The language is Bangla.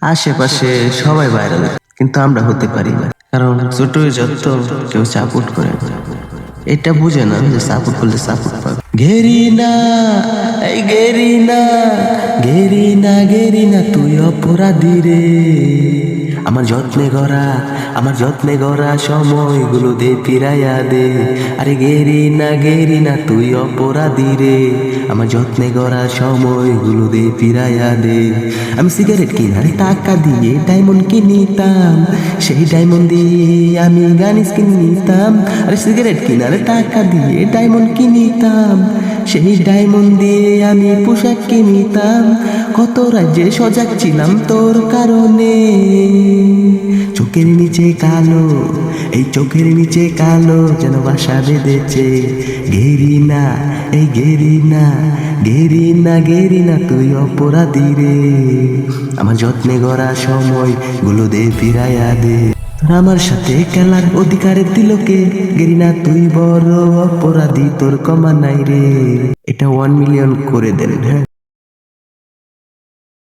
আশেপাশে সবাই ভাইরাল কিন্তু আমরা হতে পারি না। কারণ ছোট যত কেউ সাপোর্ট করে। এটা বুঝে না যে সাপোর্ট করলে সাপোর্ট পাবে। ঘেরি না, এই ঘেরি না ঘেরি না ঘেরি না, তুই অপরাধী রে। আমার যত্নে গড়া, আমার যত্নে গড়া সময়গুলো দে ফিরাইয়া দে। আরে গেরি না গেরি না, তুই অপরাধী রে। আমার যত্নে গড়া সময়গুলো দে ফিরাইয়া দে। আমি সিগারেট কিনারে টাকা দিয়ে ডায়মন্ড কিনিতাম, সেই ডায়মন্ড দিয়ে আমি গানিস কিনে নিতাম। আরে সিগারেট কিনারে টাকা দিয়ে ডায়মন্ড কিনিতাম। সেই ডায়মন্ড দিয়ে আমি পোশাক কিনিতাম। কত রাজ্যে সজাগ ছিলাম তোর কারণে। চোখের নিচে কালো, এই চোখের নিচে কালো যেন বাসা বেঁধেছে। ঘেরি না এই ঘেরি না ঘেরি না ঘেরি না তুই অপরাধী রে। আমার যত্নে গড়া সময়গুলো দে ফিরাইয়া দে। তোর আমার সাথে খেলার অধিকারে দিল কে? গেরি না তুই বড় অপরাধী, তোর কমা নাই রে। এটা ওয়ান মিলিয়ন করে দেন হ্যাঁ।